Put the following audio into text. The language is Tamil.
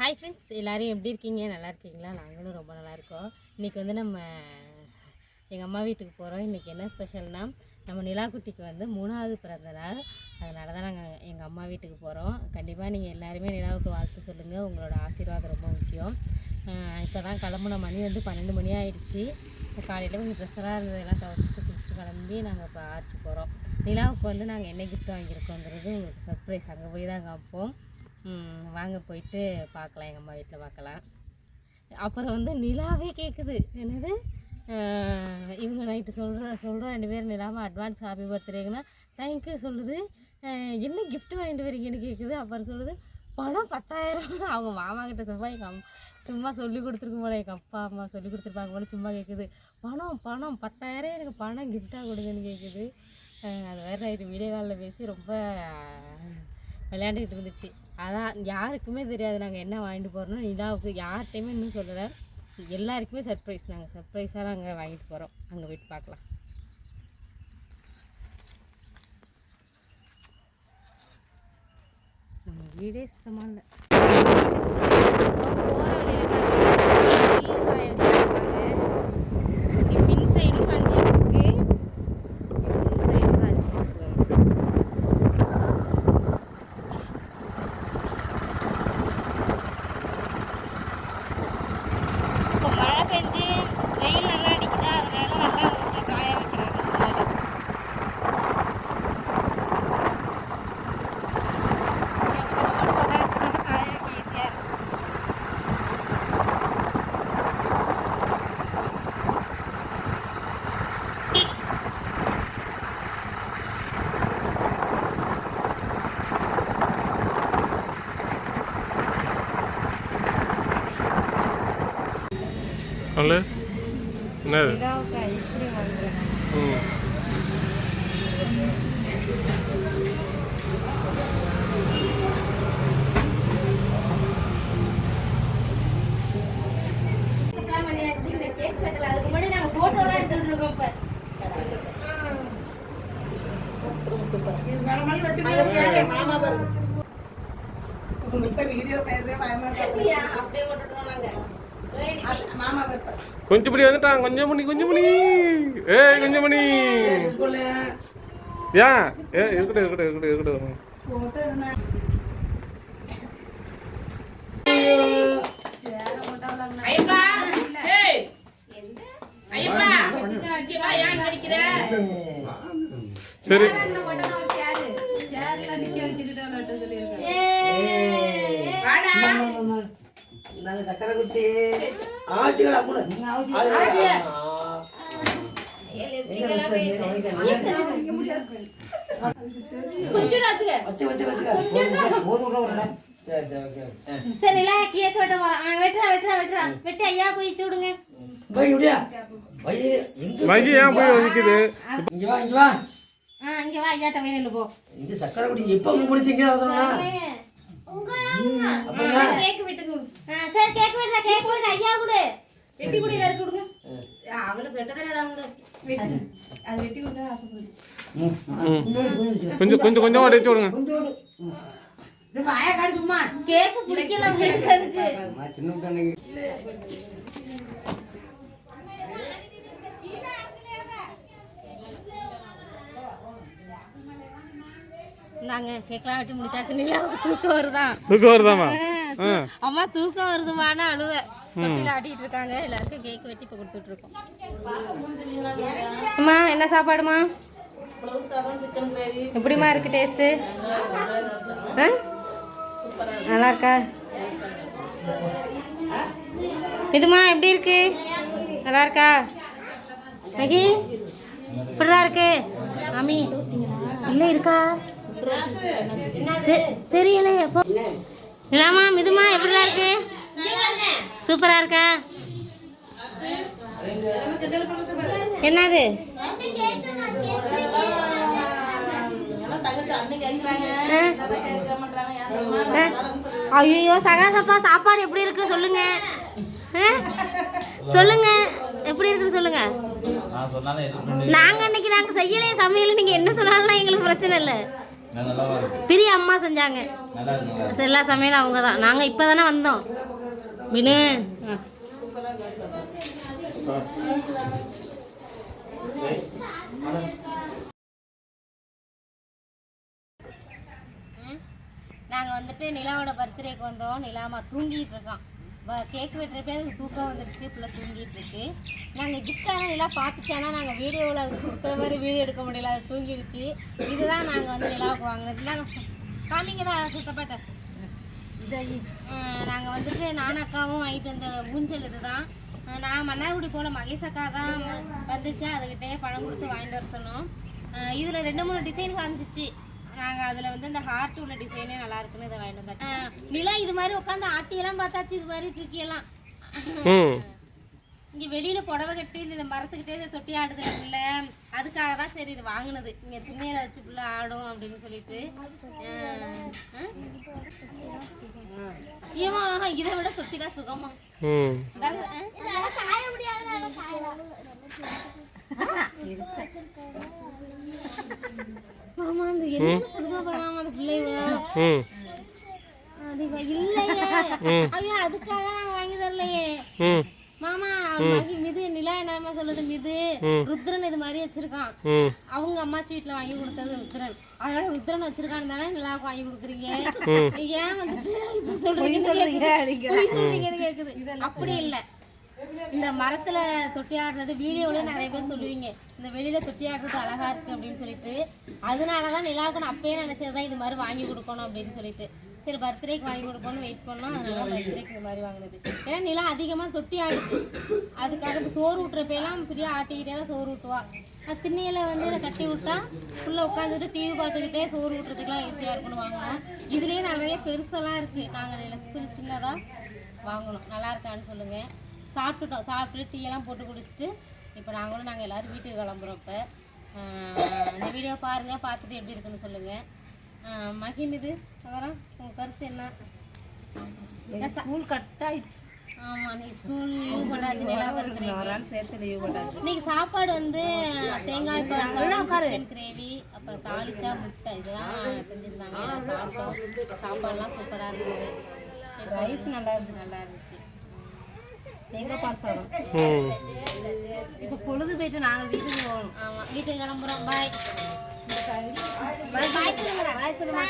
ஹாய் ஃப்ரெண்ட்ஸ் எல்லோரும் எப்படி இருக்கீங்க? நல்லா இருக்கீங்களா? நாங்களும் ரொம்ப நல்லா இருக்கோம். இன்றைக்கி வந்து நம்ம எங்கள் அம்மா வீட்டுக்கு போகிறோம் இன்றைக்கி என்ன ஸ்பெஷல்னா நம்ம நிலாக்குட்டிக்கு வந்து மூணாவது பிறந்த நாள். அதனால தான் நாங்கள் எங்கள் அம்மா வீட்டுக்கு போகிறோம் கண்டிப்பாக நீங்கள் எல்லாருமே நிலாவுக்கு வாழ்த்து சொல்லுங்கள் உங்களோட ஆசீர்வாதம் ரொம்ப முக்கியம். இப்போ தான் கிளம்புன மணி வந்து பன்னெண்டு மணி ஆயிடுச்சு. காலையில் கொஞ்சம் ட்ரெஸ்ஸெல்லாம் இருந்ததெல்லாம் துவச்சிட்டு குளிச்சுட்டு கிளம்பி நாங்கள் இப்போ ஆர்ச்சி போகிறோம் நிலாவுக்கு வந்து நாங்கள் என்ன கிஃப்ட் வாங்கியிருக்கோங்கிறது உங்களுக்கு சர்ப்ரைஸ் அங்கே போய் தான் காப்போம். வாங்க போயிட்டு பார்க்கலாம் எங்கள் அம்மா வீட்டில் பார்க்கலாம் அப்புறம் வந்து நிலாவே கேட்குது என்னது? இவங்க நைட்டு சொல்கிற சொல்கிறோம் ரெண்டு பேரும் நிலாமல் அட்வான்ஸ் ஹாப்பி பர்த்டேங்கன்னா தேங்க்யூ சொல்லுது. என்ன கிஃப்ட் வாங்கிட்டு வரீங்கன்னு கேட்குது அப்புறம் சொல்லுது பணம் பத்தாயிரம். அவங்க மாமா கிட்ட சும்மா எங்கள் அம்மா சும்மா சொல்லி கொடுத்துருக்கும் போல எங்கள் அப்பா அம்மா சொல்லி கொடுத்துருப்பாங்க போல சும்மா கேட்குது பணம் பணம் பத்தாயிரம் எனக்கு பணம் கிஃப்டாக கொடுங்கன்னு கேட்குது அது வேறு நைட்டு வீடியோ காலில் பேசி ரொம்ப விளையாண்டுக்கிட்டு இருந்துச்சு. அதான் யாருக்குமே தெரியாது நாங்கள் என்ன வாங்கிட்டு போகிறோம்னு நிலாவுக்கு யார்கிட்டையுமே இன்னும் சொல்லலை. எல்லாருக்குமே சர்ப்ரைஸ் நாங்கள் சர்ப்ரைஸாக நாங்கள் வாங்கிட்டு போகிறோம் அங்கே போயிட்டு பார்க்கலாம். நம்ம வீடே சுத்தமாக இல்லை. சொல்லு என்னது நிலாவுக்கு ஐஸ்கிரீம் வாங்குறேன் ம் கேக் கட்டல அதுக்கு முன்னாடி நாங்கள் ஃபோட்டோலாம் எடுத்துட்டு இருக்கோம் இப்போ அப்படியே ஓட்டுறோம் நாங்கள் கொஞ்சம் மணி வந்துட்டான் கொஞ்சம் மணி கொஞ்சம் மணி ஏய் கொஞ்சம் மணி ஏன் ஏ இருக்கட்டும் இருக்கட்டும் இருக்கட்டும் இருக்கட்டும். சரி வாடா நாங்க சக்கரை குட்டி. ஆச்சுக்கடா கூட கூட வரல சரி சரி ஓகே சரி இல்லை கேக் வெட்ட ஆ வெட்டுறா வெட்டுறா வெட்டுறா. வெட்டி ஐயா போய் விடுங்க. போய் விடியா போய் ஏன் போய் இங்க வா இங்க வா. ஆ இங்கே வா ஐயாட்ட வேணும் போ. இந்த சக்கரை குட்டி எப்ப முடிச்சீங்க அவசரமா அப்புறம் கேக் வெட்டு கொடு. ஆ சரி கேக் வெட்டுறா கேக் வெட்டு ஐயா கொடு வெட்டி கொடு எல்லாரும் கொடுங்க அவளுக்கு வெட்ட தெரியாத அவங்க வெட்டு அது. வெட்டி கொடுத்தா ஆசைப்படுது கொஞ்சம் கொஞ்சம் கொஞ்சம் அடிச்சு விடுங்க. கேக் பிடிக்கல வெட்டுறதுக்கு சின்ன விட்டானுங்க நாங்க கேக்லாம் வெட்டி முடிச்சாச்சு. நிலாவுக்கு தூக்கம் வருதான் தூக்கம் வருதாமா அம்மா தூக்கம் வருதுமான அழுவ. தொட்டில ஆட்டிட்டு இருக்காங்க. எல்லாருக்கும் கேக் வெட்டி இப்போ கொடுத்துட்டு இருக்கோம். அம்மா என்ன சாப்பாடுமா எப்படிம்மா இருக்கு டேஸ்ட்டு நல்லா இருக்கா இதுமா எப்படி இருக்கு? நல்லா இருக்கா மகி இப்படிதான் இருக்கு. அம்மி இல்லை இருக்கா? தெரியல எப்போ இல்லாமா மிதுமா எப்படிலாம் இருக்கு? சூப்பரா இருக்கா? என்னது? ஐயோ சகாசப்பா சாப்பாடு எப்படி இருக்கு சொல்லுங்க? சொல்லுங்க. எப்படி இருக்குன்னு சொல்லுங்க. நாங்க அன்னைக்கு நாங்க செய்யலையே சமையல். நீங்க என்ன சொன்னாலும் எங்களுக்கு பிரச்சனை இல்லை. பிரிய அம்மா செஞ்சாங்க. எல்லா சமையலும் அவங்க தான். நாங்கள் இப்போ தானே வந்தோம். வினு. நாங்கள் வந்துட்டு நிலாவோட பர்த்டேக்கு வந்தோம். நிலாமா தூங்கிட்டு இருக்கோம் கேக் வெட்டுறப்பே அதுக்கு தூக்கம் வந்துடுச்சு ஃபுல்லாக தூங்கிட்டு இருக்கு நாங்கள் கிஃப்டான நிலா பார்த்துச்சானா நாங்கள் வீடியோவில் அது கொடுக்குற மாதிரி வீடியோ எடுக்க முடியல அது தூங்கிடுச்சு. இதுதான் நாங்கள் வந்து நிலாவுக்கு வாங்கினது. இல்லை காமிங்கடா சுத்தப்பாட்ட. இதை நாங்கள் வந்துட்டு நான் அக்காவும் வாங்கிட்டு வந்த ஊஞ்சல் இதுதான். நான் மன்னார்குடி போல மகேஷ் அக்கா தான் வந்துச்சு அதுக்கிட்டே பழம் கொடுத்து வாங்கிட்டு வர சொன்னோம். இதில் ரெண்டு மூணு டிசைன் காமிச்சிச்சு. நாங்கள் அதில் வந்து இந்த ஹார்ட் உள்ள டிசைனே நல்லா இருக்குன்னு இதை வாங்கிட்டு வந்தோம் அஹ் நிலா இது மாதிரி உட்காந்து ஆட்டியெல்லாம் பார்த்தாச்சு இது மாதிரி தூக்கியெல்லாம் ம். இங்கே வெளியில் புடவை கட்டி இந்த மரத்துக்கிட்டே இந்த தொட்டி ஆடுதுல அதுக்காக தான் சரி இது வாங்கினது. இங்கே திண்ணையில் வச்சு புள்ள ஆடும் அப்படின்னு சொல்லிட்டு. இவன் இதை விட தொட்டி தான் சுகமா. ம். மாமா அந்த என்ன சொல்லுதோ பாராம அந்த பிள்ளைவ ம். அது இல்லையே. ஐயோ அதுக்காக நாங்க வாங்கி தரலையே. மாமா மிது நிலா என்னமா சொல்லுது மிது? ருத்ரன் இது மாதிரி வச்சிருக்கான். அவங்க அம்மாச்சி வீட்ல வாங்கி கொடுத்தது ருத்ரன். அதனால ருத்ரன் வச்சிருக்கான்னு தானே நிலாவுக்கு வாங்கி கொடுக்குறீங்க? ஏன் வந்துட்டு இப்படி. பொய் சொல்றீங்கன்னு கேக்குது. அப்படி இல்ல. இந்த மரத்துல தொட்டி ஆடுறது வீடியோல நிறைய பேர் சொல்லுவீங்க. இந்த வெளியில தொட்டி ஆடுறது அழகா இருக்கு அப்படின்னு சொல்லிட்டு. அதனாலதான் நிலாவுக்கு நான் அப்பயே நினைச்சதுதான் இது மாதிரி வாங்கி கொடுக்கணும் அப்படின்னு சொல்லிட்டு. சரி பர்த்டேக்கு வாங்கி கொடுக்கணும்னு வெயிட் பண்ணோம். அதனால பர்த்டேக்கு இந்த மாதிரி வாங்கினது. ஏன்னா நிலா அதிகமா தொட்டி ஆடுது. அதுக்காக இப்போ சோறு ஊட்டுறப்பெல்லாம் ஃப்ரீயாக ஆட்டிக்கிட்டே தான் சோறு விட்டுவா அது திண்ணையில வந்து இதை கட்டி விட்டா ஃபுல்லாக உட்காந்துட்டு டிவி பார்த்துக்கிட்டே சோறு ஊட்டுறதுக்குலாம் ஈஸியாக இருக்கும்னு வாங்கினோம் இதுலேயே நிறைய பெருசெல்லாம் இருக்குது நாங்கள் சின்ன சின்னதாக வாங்கணும். நல்லா இருக்கான்னு சொல்லுங்கள் சாப்பிட்டுட்டோம் சாப்பிட்டுட்டு டீயெல்லாம் போட்டு குடிச்சிட்டு இப்போ நாங்களும் நாங்கள் எல்லோரும் வீட்டுக்கு கிளம்புறோம் இப்போ. இந்த வீடியோ பாருங்கள் பார்த்துட்டு எப்படி இருக்குன்னு சொல்லுங்கள் மகிம் இது. அப்புறம் உங்கள் கருத்து என்ன? ஸ்கூல் கட் ஆயிடுச்சு. ஆமாம் நீ ஸ்கூல் லீவ் பண்ணாது நிலா வரான்னு சேர்த்து லீவ் போட்டாச்சு இன்னைக்கு சாப்பாடு வந்து தேங்காய் கிரேவி அப்புறம் தாளிச்சா முட்டை இதெல்லாம் செஞ்சுருந்தாங்க. எல்லாம் சாப்பாடுலாம் சூப்பராக இருந்தது. ரைஸ் நல்லா இருந்துச்சு. நல்லா இருந்துச்சு. தேங்காய் பால் சாதம் இப்போ பொழுது போயிட்டு நாங்கள் வீட்டுக்கு போகணும். ஆமாம் வீட்டுக்கு கிளம்புறோம். பாய் பாய் சொல்லுங்கடா பாய் சொல்லுமா